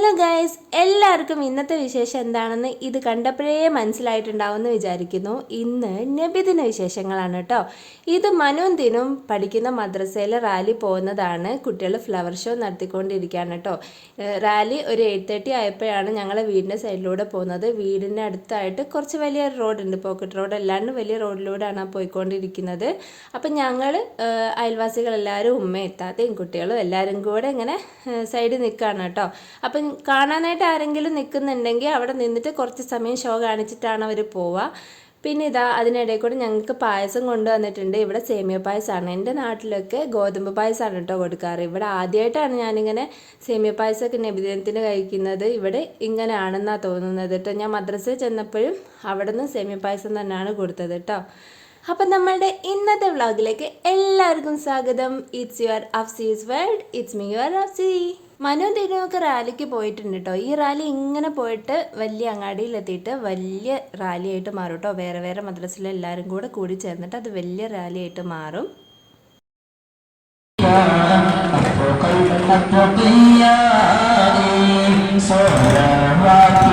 Hello guys എല്ലാവർക്കും ഇന്നത്തെ വിശേഷം എന്താണെന്ന് ഇത് കണ്ടപ്പോഴേ മനസ്സിലായിട്ടുണ്ടാവുമെന്ന് വിചാരിക്കുന്നു. ഇന്ന് നബിദിന വിശേഷങ്ങളാണ് കേട്ടോ. ഇത് മനുവും ദിനും പഠിക്കുന്ന മദ്രസയിലെ റാലി പോകുന്നതാണ്. കുട്ടികൾ ഫ്ലവർ ഷോ നടത്തിക്കൊണ്ടിരിക്കുകയാണ് കേട്ടോ. റാലി ഒരു എയ്റ്റ് തേർട്ടി ആയപ്പോഴാണ് ഞങ്ങളെ വീടിന്റെ സൈഡിലൂടെ പോകുന്നത്. വീടിന്റെ അടുത്തായിട്ട് കുറച്ച് വലിയ റോഡുണ്ട്. പോക്കറ്റ് റോഡ് അല്ലാണ്ട് വലിയ റോഡിലൂടെയാണ് പോയിക്കൊണ്ടിരിക്കുന്നത്. അപ്പം ഞങ്ങൾ അയൽവാസികളെല്ലാവരും ഉമ്മ എത്താത്തയും കുട്ടികളും എല്ലാവരും കൂടെ ഇങ്ങനെ സൈഡിൽ നിൽക്കുകയാണ് കേട്ടോ. അപ്പം കാണാനായിട്ട് ആരെങ്കിലും നിൽക്കുന്നുണ്ടെങ്കിൽ അവിടെ നിന്നിട്ട് കുറച്ച് സമയം ഷോ കാണിച്ചിട്ടാണ് അവർ പോവുക. പിന്നെ ഇതാ അതിനിടയിൽ കൂടെ ഞങ്ങൾക്ക് പായസം കൊണ്ടുവന്നിട്ടുണ്ട്. ഇവിടെ സേമിയ പായസമാണ്. എന്റെ നാട്ടിലൊക്കെ ഗോതമ്പ് പായസമാണ് കേട്ടോ കൊടുക്കാറ്. ഇവിടെ ആദ്യമായിട്ടാണ് ഞാനിങ്ങനെ സേമിയ പായസമൊക്കെ നബിദിനത്തിന് കഴിക്കുന്നത്. ഇവിടെ ഇങ്ങനെയാണെന്നാണ് തോന്നുന്നത് കേട്ടോ. ഞാൻ മദ്രസയിൽ ചെന്നപ്പോഴും അവിടെ നിന്ന് സേമിയ പായസം തന്നെയാണ് കൊടുത്തത് കേട്ടോ. അപ്പം നമ്മളുടെ ഇന്നത്തെ വ്ളോഗിലേക്ക് എല്ലാവർക്കും സ്വാഗതം. It's your Afsi's world it's me your Afsi Manu ദിനമൊക്കെ റാലിക്ക് പോയിട്ടുണ്ട് കേട്ടോ ഈ റാലി ഇങ്ങനെ പോയിട്ട് വലിയ അങ്ങാടിയിലെത്തിയിട്ട് വലിയ റാലിയായിട്ട് മാറും കേട്ടോ വേറെ വേറെ മദ്രസിലെ എല്ലാവരും കൂടെ കൂടി ചേർന്നിട്ട് അത് വലിയ റാലിയായിട്ട് മാറും صلوات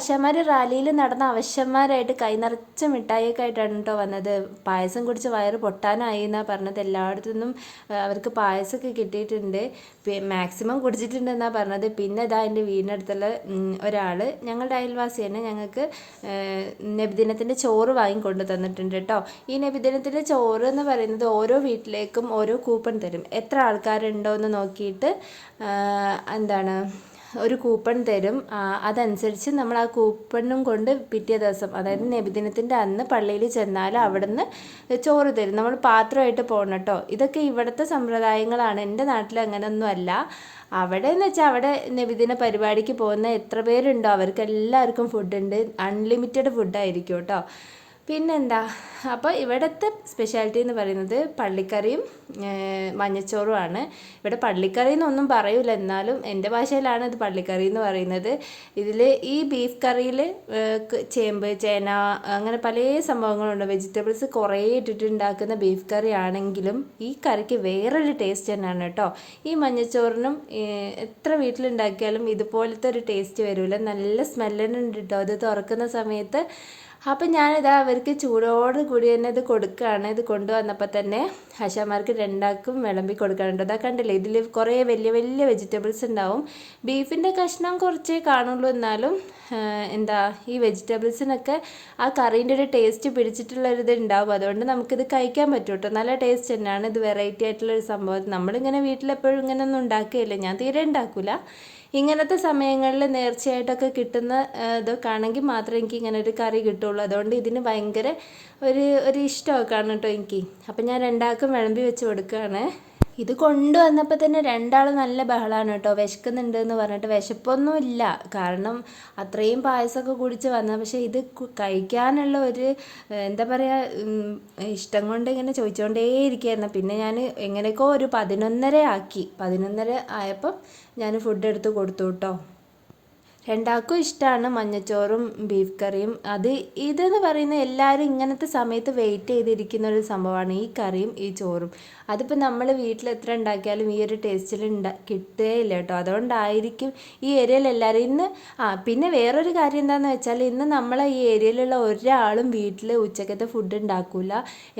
ആശാമാർ റാലിയിൽ നടന്ന അവശന്മാരായിട്ട് കൈ നിറച്ച മിഠായിയൊക്കെ ആയിട്ടാണ് കേട്ടോ വന്നത്. പായസം കുടിച്ച് വയറ് പൊട്ടാനായി എന്നാണ് പറഞ്ഞത്. എല്ലായിടത്തു നിന്നും അവർക്ക് പായസമൊക്കെ കിട്ടിയിട്ടുണ്ട്. മാക്സിമം കുടിച്ചിട്ടുണ്ടെന്നാണ് പറഞ്ഞത്. പിന്നെ ഇതാ എന്റെ വീടിനടുത്തുള്ള ഒരാൾ ഞങ്ങളുടെ അയൽവാസി തന്നെ ഞങ്ങൾക്ക് നബിദിനത്തിന്റെ ചോറ് വാങ്ങിക്കൊണ്ട് തന്നിട്ടുണ്ട് കേട്ടോ. ഈ നബിദിനത്തിന്റെ ചോറ് എന്ന് പറയുന്നത് ഓരോ വീട്ടിലേക്കും ഓരോ കൂപ്പൺ തരും. എത്ര ആൾക്കാരുണ്ടോ എന്ന് നോക്കിയിട്ട് എന്താണ് ഒരു കൂപ്പൺ തരും. അതനുസരിച്ച് നമ്മൾ ആ കൂപ്പണും കൊണ്ട് പിറ്റേ ദിവസം അതായത് നബിദിനത്തിന്റെ അന്ന് പള്ളിയിൽ ചെന്നാൽ അവിടുന്ന് ചോറ് തരും. നമ്മൾ പാത്രമായിട്ട് പോകണം കേട്ടോ. ഇതൊക്കെ ഇവിടുത്തെ സമ്പ്രദായങ്ങളാണ്. എന്റെ നാട്ടിൽ അങ്ങനെയൊന്നും അല്ല അവിടെ എന്ന് വെച്ചാൽ അവിടെ നബിദിന പരിപാടിക്ക് പോകുന്ന എത്ര പേരുണ്ടോ? അവർക്ക് എല്ലാവർക്കും ഉണ്ട്. അൺലിമിറ്റഡ് ഫുഡായിരിക്കും കേട്ടോ. പിന്നെന്താ? അപ്പോൾ ഇവിടുത്തെ സ്പെഷ്യാലിറ്റി എന്ന് പറയുന്നത് പള്ളിക്കറിയും മഞ്ഞച്ചോറുമാണ്. ഇവിടെ പള്ളിക്കറി എന്നൊന്നും പറയൂല. എന്നാലും എന്റെ ഭാഷയിലാണ് ഇത് പള്ളിക്കറി എന്ന് പറയുന്നത്. ഇതിൽ ഈ ബീഫ് കറിയിൽ ചേമ്പ് ചേന അങ്ങനെ പല സംഭവങ്ങളുണ്ട്. വെജിറ്റബിൾസ് കുറേ ഇട്ടിട്ട് ഉണ്ടാക്കുന്ന ബീഫ് കറി ആണെങ്കിലും ഈ കറിക്ക് വേറൊരു ടേസ്റ്റ് തന്നെയാണ് കേട്ടോ. ഈ മഞ്ഞച്ചോറിനും എത്ര വീട്ടിലുണ്ടാക്കിയാലും ഇതുപോലത്തെ ഒരു ടേസ്റ്റ് വരില്ല നല്ല സ്മെല്ലുണ്ട് കേട്ടോ. അത് തുറക്കുന്ന സമയത്ത് അപ്പം ഞാനിതാ അവർക്ക് ചൂടോട് കൂടി തന്നെ ഇത് കൊടുക്കുകയാണ് ഇത് കൊണ്ടുവന്നപ്പോൾ തന്നെ ഹഷാമാർക്ക് രണ്ടാക്കും വിളമ്പി കൊടുക്കാനുണ്ട്. അതാ കണ്ടില്ലേ ഇതിൽ കുറേ വലിയ വലിയ വെജിറ്റബിൾസ് ഉണ്ടാവും ബീഫിന്റെ കഷ്ണം കുറച്ചേ കാണുള്ളൂ എന്നാലും എന്താ ഈ വെജിറ്റബിൾസിനൊക്കെ ആ കറീന്റെ ഒരു ടേസ്റ്റ് പിടിച്ചിട്ടുള്ളൊരിത് ഉണ്ടാവും അതുകൊണ്ട് നമുക്കിത് കഴിക്കാൻ പറ്റും കേട്ടോ നല്ല ടേസ്റ്റ് തന്നെയാണ്. ഇത് വെറൈറ്റി ആയിട്ടുള്ളൊരു സംഭവം. നമ്മളിങ്ങനെ വീട്ടിലെപ്പോഴും ഇങ്ങനെ ഒന്നും ഉണ്ടാക്കുകയില്ല. ഞാൻ തീരെ ഉണ്ടാക്കില്ല ഇങ്ങനത്തെ സമയങ്ങളിൽ നേർച്ചയായിട്ടൊക്കെ കിട്ടുന്ന ഇതൊക്കെയാണെങ്കിൽ മാത്രമേ എനിക്ക് ഇങ്ങനെ ഒരു കറി കിട്ടുള്ളൂ. അതുകൊണ്ട് ഇതിന് ഭയങ്കര ഒരു ഒരു ഇഷ്ടമൊക്കെ ആണ് കേട്ടോ എനിക്ക്. അപ്പം ഞാൻ രണ്ടാൾക്കും വിളമ്പി വെച്ച് കൊടുക്കുകയാണ്. ഇത് കൊണ്ടുവന്നപ്പോൾ തന്നെ രണ്ടാൾ നല്ല ബഹളമാണ് കേട്ടോ. വിശക്കുന്നുണ്ട് എന്ന് പറഞ്ഞിട്ട് വിശപ്പൊന്നും ഇല്ല കാരണം അത്രയും പായസമൊക്കെ കുടിച്ച് വന്ന പക്ഷേ ഇത് കഴിക്കാനുള്ള ഒരു എന്താ പറയുക ഇഷ്ടം കൊണ്ട് ഇങ്ങനെ ചോദിച്ചുകൊണ്ടേ ഇരിക്കുകയായിരുന്നു പിന്നെ ഞാൻ എങ്ങനെയൊക്കെയോ ഒരു പതിനൊന്നര ആക്കി. പതിനൊന്നര ആയപ്പം ഞാൻ ഫുഡ് എടുത്ത് കൊടുത്തു കേട്ടോ. രണ്ടാൾക്കും ഇഷ്ടമാണ് മഞ്ഞച്ചോറും ബീഫ് കറിയും അത് ഇതെന്ന് പറയുന്നത് എല്ലാവരും ഇങ്ങനത്തെ സമയത്ത് വെയിറ്റ് ചെയ്തിരിക്കുന്ന ഒരു സംഭവമാണ് ഈ കറിയും ഈ ചോറും. അതിപ്പോൾ നമ്മൾ വീട്ടിൽ എത്ര ഉണ്ടാക്കിയാലും ഈ ഒരു ടേസ്റ്റിൽ ഉണ്ടാ കിട്ടുകയില്ല കേട്ടോ. അതുകൊണ്ടായിരിക്കും ഈ ഏരിയയിൽ എല്ലാവരും ഇന്ന് ആ പിന്നെ വേറൊരു കാര്യം എന്താണെന്ന് വെച്ചാൽ ഇന്ന് നമ്മൾ ഈ ഏരിയയിലുള്ള ഒരാളും വീട്ടിൽ ഉച്ചക്കത്തെ ഫുഡ് ഉണ്ടാക്കില്ല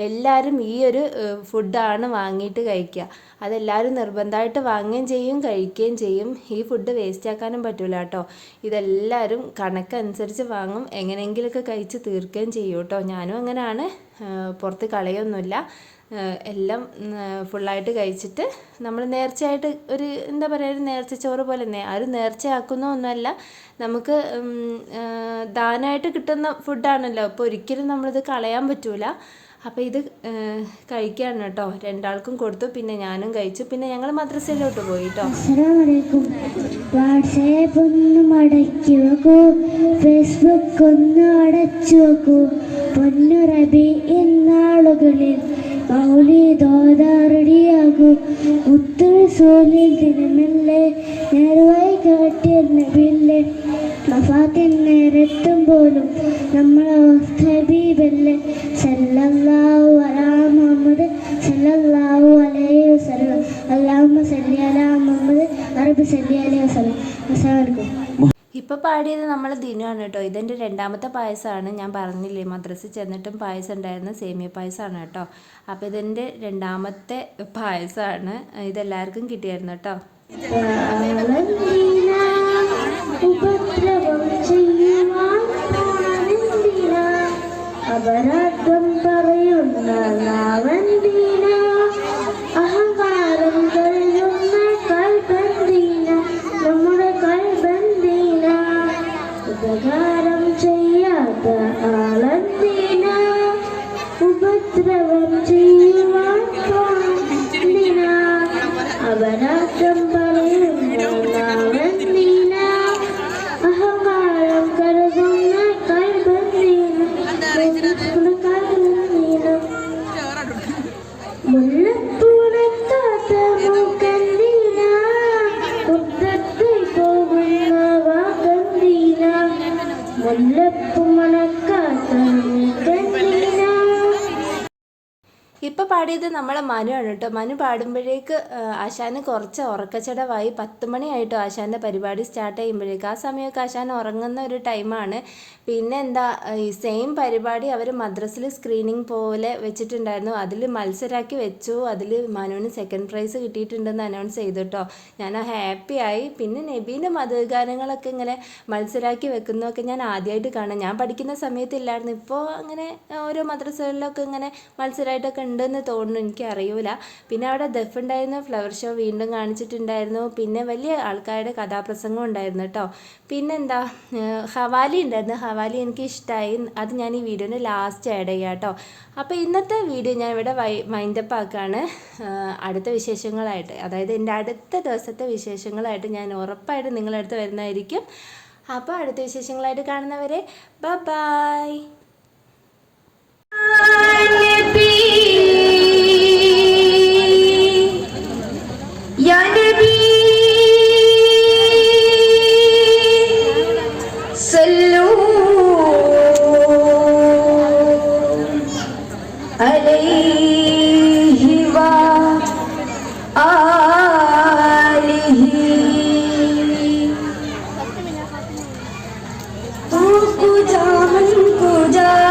എല്ലാവരും ഈ ഒരു ഫുഡാണ് വാങ്ങിയിട്ട് കഴിക്കുക അതെല്ലാവരും നിർബന്ധമായിട്ട് വാങ്ങുകയും ചെയ്യും കഴിക്കുകയും ചെയ്യും. ഈ ഫുഡ് വേസ്റ്റ് ആക്കാനും പറ്റില്ല കേട്ടോ. ഇതെല്ലാവരും കണക്കനുസരിച്ച് വാങ്ങും. എങ്ങനെയെങ്കിലുമൊക്കെ കഴിച്ച് തീർക്കുകയും ചെയ്യും കേട്ടോ. ഞാനും അങ്ങനെയാണ്. പുറത്ത് കളയൊന്നുമില്ല. എല്ലാം ഫുള്ളായിട്ട് കഴിച്ചിട്ട് നമ്മൾ നേർച്ചയായിട്ട് ഒരു എന്താ പറയുക ഒരു നേർച്ച ചോറ് പോലെ തന്നെ ആരും നേർച്ചയാക്കുന്ന ഒന്നുമല്ല. നമുക്ക് ദാനമായിട്ട് കിട്ടുന്ന ഫുഡാണല്ലോ അപ്പോൾ ഒരിക്കലും നമ്മളിത് കളയാൻ പറ്റൂല. അപ്പോൾ ഇത് കഴിക്കാണ് കേട്ടോ രണ്ടാൾക്കും കൊടുത്തു പിന്നെ ഞാനും കഴിച്ചു. പിന്നെ ഞങ്ങൾ മദ്രസയിലോട്ട് പോയി കേട്ടോ ഒന്ന് വെക്കൂ ഫേസ്ബുക്ക് ഒന്ന് അടച്ചു വെക്കൂ മഫാത്തിൻ നേരത്തും പോലും നമ്മൾ ഹബീബല്ലേ. സല്ലല്ലാഹു അലാ മുഹമ്മദ് സല്ലല്ലാഹു അലൈഹി വസല്ലം. അല്ലാഹുമ്മ സല്ലി അലാ മുഹമ്മദ് അറബി സല്ലി അലൈഹി വസല്ലം. അസ്സലാമു അലൈക്കും. ഇപ്പോൾ പാടിയത് നമ്മൾ ദിനമാണ് കേട്ടോ. ഇതെന്റെ രണ്ടാമത്തെ പായസമാണ് ഞാൻ പറഞ്ഞില്ലേ മദ്രസിൽ ചെന്നിട്ടും പായസം ഉണ്ടായിരുന്ന സേമിയ പായസമാണ് കേട്ടോ. അപ്പൊ ഇതെന്റെ രണ്ടാമത്തെ പായസമാണ് ഇതെല്ലാവർക്കും കിട്ടിയായിരുന്നു കേട്ടോ. ഉപദ്രവം ചെയ്യുവാൻ പോണെന്തിന അപരാധം പറയുന്ന നാവന്തിന ഇപ്പോൾ പാടിയത് നമ്മളെ മനുവാണ് കേട്ടോ. മനു പാടുമ്പോഴേക്ക് ആശാന് കുറച്ച് ഉറക്കച്ചടവായി. പത്ത് മണിയായിട്ടോ ആശാന്റെ പരിപാടി സ്റ്റാർട്ട് ചെയ്യുമ്പോഴേക്ക്. ആ സമയമൊക്കെ ആശാൻ ഉറങ്ങുന്ന ഒരു ടൈമാണ് പിന്നെ എന്താ ഈ സെയിം പരിപാടി അവർ മദ്രസിൽ സ്ക്രീനിങ് പോലെ വെച്ചിട്ടുണ്ടായിരുന്നു. അതിൽ മത്സരാക്കി വെച്ചു. അതിൽ മനുവിന് സെക്കൻഡ് പ്രൈസ് കിട്ടിയിട്ടുണ്ടെന്ന് അനൗൺസ് ചെയ്തു കേട്ടോ ഞാൻ ഹാപ്പിയായി പിന്നെ നബീന്റെ മതഗാനങ്ങളൊക്കെ ഇങ്ങനെ മത്സരാക്കി വെക്കുന്നതൊക്കെ ഞാൻ ആദ്യമായിട്ട് കാണാം. ഞാൻ പഠിക്കുന്ന സമയത്തില്ലായിരുന്നു ഇപ്പോൾ അങ്ങനെ ഓരോ മദ്രസകളിലൊക്കെ ഇങ്ങനെ മത്സരമായിട്ടൊക്കെ ഉണ്ടെന്ന് തോന്നുന്നു എനിക്ക് അറിയൂല പിന്നെ അവിടെ ദഫ് ഉണ്ടായിരുന്നു ഫ്ലവർ ഷോ വീണ്ടും കാണിച്ചിട്ടുണ്ടായിരുന്നു. പിന്നെ വലിയ ആൾക്കാരുടെ കഥാപ്രസംഗം ഉണ്ടായിരുന്നു കേട്ടോ. പിന്നെന്താ ഹവാലി ഉണ്ടായിരുന്നു. ഹവാലി എനിക്ക് ഇഷ്ടമായി അത് ഞാൻ ഈ വീഡിയോന് ലാസ്റ്റ് ആഡ് ചെയ്യാം കേട്ടോ. അപ്പോൾ ഇന്നത്തെ വീഡിയോ ഞാൻ ഇവിടെ വൈ മൈൻഡപ്പ് ആക്കുകയാണ്. അടുത്ത വിശേഷങ്ങളായിട്ട്. അതായത് എന്റെ അടുത്ത ദിവസത്തെ വിശേഷങ്ങളായിട്ട് ഞാൻ ഉറപ്പായിട്ട് നിങ്ങളുടെ അടുത്ത് വരുന്നതായിരിക്കും. അപ്പോൾ അടുത്ത വിശേഷങ്ങളായിട്ട് കാണുന്നവരെ ബ ബായ് পূজা